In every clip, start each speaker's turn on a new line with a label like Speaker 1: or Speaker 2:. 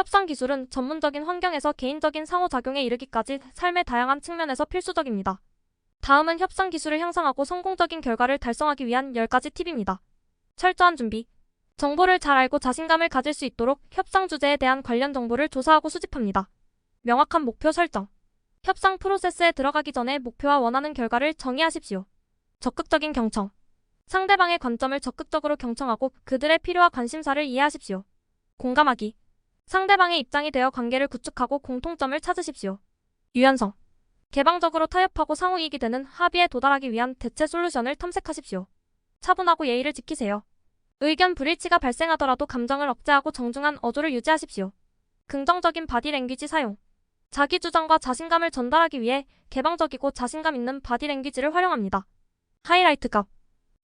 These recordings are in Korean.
Speaker 1: 협상 기술은 전문적인 환경에서 개인적인 상호작용에 이르기까지 삶의 다양한 측면에서 필수적입니다. 다음은 협상 기술을 향상하고 성공적인 결과를 달성하기 위한 10가지 팁입니다. 철저한 준비. 정보를 잘 알고 자신감을 가질 수 있도록 협상 주제에 대한 관련 정보를 조사하고 수집합니다. 명확한 목표 설정. 협상 프로세스에 들어가기 전에 목표와 원하는 결과를 정의하십시오. 적극적인 경청. 상대방의 관점을 적극적으로 경청하고 그들의 필요와 관심사를 이해하십시오. 공감하기. 상대방의 입장이 되어 관계를 구축하고 공통점을 찾으십시오. 유연성. 개방적으로 타협하고 상호 이익이 되는 합의에 도달하기 위한 대체 솔루션을 탐색하십시오. 차분하고 예의를 지키세요. 의견 불일치가 발생하더라도 감정을 억제하고 정중한 어조를 유지하십시오. 긍정적인 바디랭귀지 사용. 자기 주장과 자신감을 전달하기 위해 개방적이고 자신감 있는 바디랭귀지를 활용합니다. 하이라이트 값.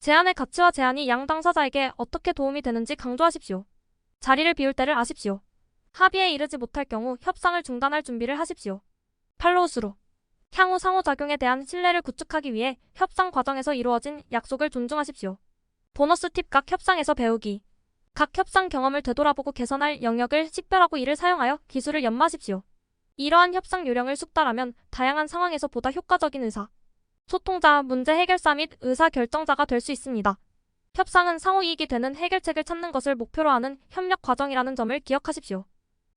Speaker 1: 제안의 가치와 제안이 양 당사자에게 어떻게 도움이 되는지 강조하십시오. 자리를 비울 때를 아십시오. 합의에 이르지 못할 경우 협상을 중단할 준비를 하십시오. 팔로우스루. 향후 상호작용에 대한 신뢰를 구축하기 위해 협상 과정에서 이루어진 약속을 존중하십시오. 보너스 팁 각 협상에서 배우기. 각 협상 경험을 되돌아보고 개선할 영역을 식별하고 이를 사용하여 기술을 연마하십시오. 이러한 협상 요령을 숙달하면 다양한 상황에서 보다 효과적인 의사, 소통자, 문제 해결사 및 의사 결정자가 될 수 있습니다. 협상은 상호 이익이 되는 해결책을 찾는 것을 목표로 하는 협력 과정이라는 점을 기억하십시오.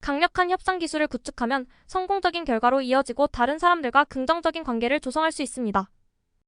Speaker 1: 강력한 협상 기술을 구축하면 성공적인 결과로 이어지고 다른 사람들과 긍정적인 관계를 조성할 수 있습니다.